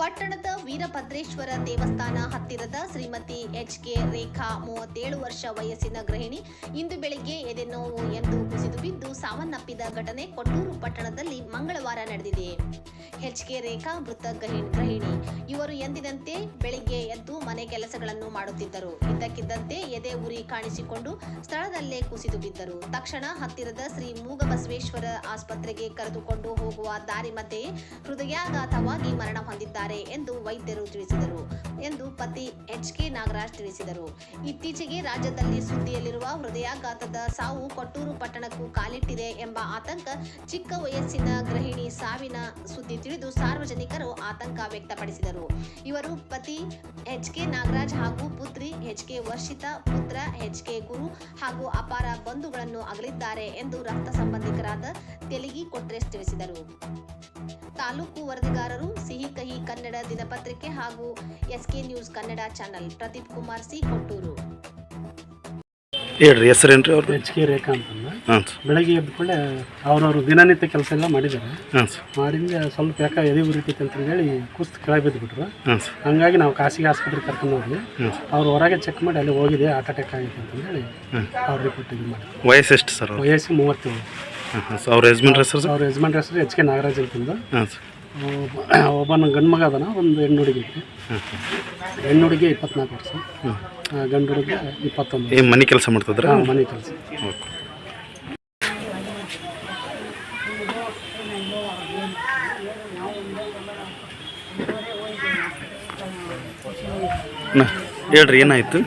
ಪಟ್ಟಣದ ವೀರಭದ್ರೇಶ್ವರ ದೇವಸ್ಥಾನ ಹತ್ತಿರದ ಶ್ರೀಮತಿ ಎಚ್ ಕೆ ರೇಖಾ ಮೂವತ್ತೇಳು ವರ್ಷ ವಯಸ್ಸಿನ ಗೃಹಿಣಿ ಇಂದು ಬೆಳಿಗ್ಗೆ ಎದೆನೋವು ಎಂದು ಕುಸಿದು ಬಿದ್ದು ಸಾವನ್ನಪ್ಪಿದ ಘಟನೆ ಕೊಟ್ಟೂರು ಪಟ್ಟಣದಲ್ಲಿ ಮಂಗಳವಾರ ನಡೆದಿದೆ. ಎಚ್ ಕೆ ರೇಖಾ ಮೃತ ಗೃಹಿ- ಗೃಹಿಣಿ. ಇವರು ಎಂದಿನಂತೆ ಬೆಳಿಗ್ಗೆ ಎದ್ದು ಮನೆ ಕೆಲಸಗಳನ್ನು ಮಾಡುತ್ತಿದ್ದರು. ಇದ್ದಕ್ಕಿದ್ದಂತೆ ಎದೆ ಉರಿ ಕಾಣಿಸಿಕೊಂಡು ಸ್ಥಳದಲ್ಲೇ ಕುಸಿದು ಬಿದ್ದರು. ತಕ್ಷಣ ಹತ್ತಿರದ ಶ್ರೀ ಮೂಗಬಸವೇಶ್ವರ ಆಸ್ಪತ್ರೆಗೆ ಕರೆದುಕೊಂಡು ಹೋಗುವ ದಾರಿ ಮಧ್ಯೆ ಹೃದಯಾಘಾತವಾಗಿ ಮರಣ ಹೊಂದಿದ್ದಾರೆ ಎಂದು ವೈದ್ಯರು ತಿಳಿಸಿದರು ಎಂದು ಪತಿ ಎಚ್ ಕೆ ನಾಗರಾಜ್ ತಿಳಿಸಿದರು. ಇತ್ತೀಚೆಗೆ ರಾಜ್ಯದಲ್ಲಿ ಸುದ್ದಿಯಲ್ಲಿರುವ ಹೃದಯಾಘಾತದ ಸಾವು ಕೊಟ್ಟೂರು ಪಟ್ಟಣಕ್ಕೂ ಕಾಲಿಟ್ಟಿದೆ ಎಂಬ ಆತಂಕ ಚಿಕ್ಕ ವಯಸ್ಸಿನ ಗೃಹಿಣಿ ಸಾವಿನ ಸುದ್ದಿ ತಿಳಿದು ಸಾರ್ವಜನಿಕರು ಆತಂಕ ವ್ಯಕ್ತಪಡಿಸಿದರು. ಇವರು ಪತಿ ಎಚ್ ಕೆ ನಾಗರಾಜ್ ಹಾಗೂ ಪುತ್ರಿ ಎಚ್ ಕೆ ವರ್ಷಿತಾ, ಪುತ್ರ ಎಚ್ ಕೆ ಗುರು ಹಾಗೂ ಅಪಾರ ಬಂಧುಗಳನ್ನು ಅಗಲಿದ್ದಾರೆ ಎಂದು ರಕ್ತ ಸಂಬಂಧಿಕರಾದ ತೆಲಗಿ ಕೊಟ್ರೇಶ್ ತಿಳಿಸಿದರು. ತಾಲೂಕು ವರದಿಗಾರರು ಸಿಹಿ ಕಹಿ ಕನ್ನಡ ದಿನಪತ್ರಿಕೆ ಹಾಗೂ SK news Kannada channel Pradeep Kumar C Kottur. ಹೇಳ್ರಿ ಹೆಸರೇನ್ರಿ ಅವ್ರದ್ದು ಎಚ್ ಕೆ ರೇಖಾ ಅಂತಂದ. ಹಾಂ. ಸರ್ ಬೆಳಗ್ಗೆ ಎದ್ದ ಕೂಡಲೇ ಅವ್ರವ್ರು ದಿನನಿತ್ಯ ಕೆಲಸ ಎಲ್ಲ ಮಾಡಿದ್ದಾರೆ. ಹಾಂ. ಸರ್ ಮಾಡಿಂದ ಸ್ವಲ್ಪ ಯಾಕೆ ಎದೆ ಉರಿತೈತೆ ಅಂತ ಹೇಳಿ ಕುಸ್ತು ಕೆಳಗೆ ಬಿದ್ದುಬಿಟ್ರು ಹಾಂ. ಸರ್ ಹಂಗಾಗಿ ನಾವು ಖಾಸಗಿ ಆಸ್ಪತ್ರೆಗೆ ಕರ್ಕೊಂಡು ಹೋದ್ವಿ. ಹ್ಮ್. ಅವ್ರು ಹೊರಗೆ ಚೆಕ್ ಮಾಡಿ ಅಲ್ಲಿ ಹೋಗಿದೆ ಹಾರ್ಟ್ ಅಟ್ಯಾಕ್ ಆಗಿತ್ತು ಅಂತ ಹೇಳಿ. ಅವ್ರ ರಿಪೋರ್ಟ್ ಇದು ಮಾಡಿ ವಯಸ್ಸು ಎಷ್ಟು ಸರ್ ವಯಸ್ಸು ಮೂವತ್ತೇಳು. ಹಾಂ ಸರ್ ಅವ್ರ ಯಜಮಾನ್ ಹೆಸರು ಸರ್? ಅವ್ರ ಯಜಮಾನ್ ಹೆಸರು ಎಚ್ ಕೆ ನಾಗರಾಜ್ ಅಂತಂದು. ಹಾಂ. ಸರ್ ಒಬ್ಬ- ಒಬ್ಬನ ಗಂಡು ಮಗ ಅದನ ಒಂದು ಹೆಣ್ಣು ಹುಡುಗಿ ಐತಿ. ಹೆಣ್ಣು ಹುಡುಗಿ ಇಪ್ಪತ್ನಾಲ್ಕು ವರ್ಷ. ಹ್ಞೂ ಆ, ಗಂಡು ಹುಡುಗ ಇಪ್ಪತ್ತೊಂದು ಏನು ಮನೆ ಕೆಲಸ ಮಾಡ್ತಿದ್ರೆ? ಹಾಂ ಮನೆ ಕೆಲಸ. ಹೇಳ್ರಿ ಏನಾಯ್ತು?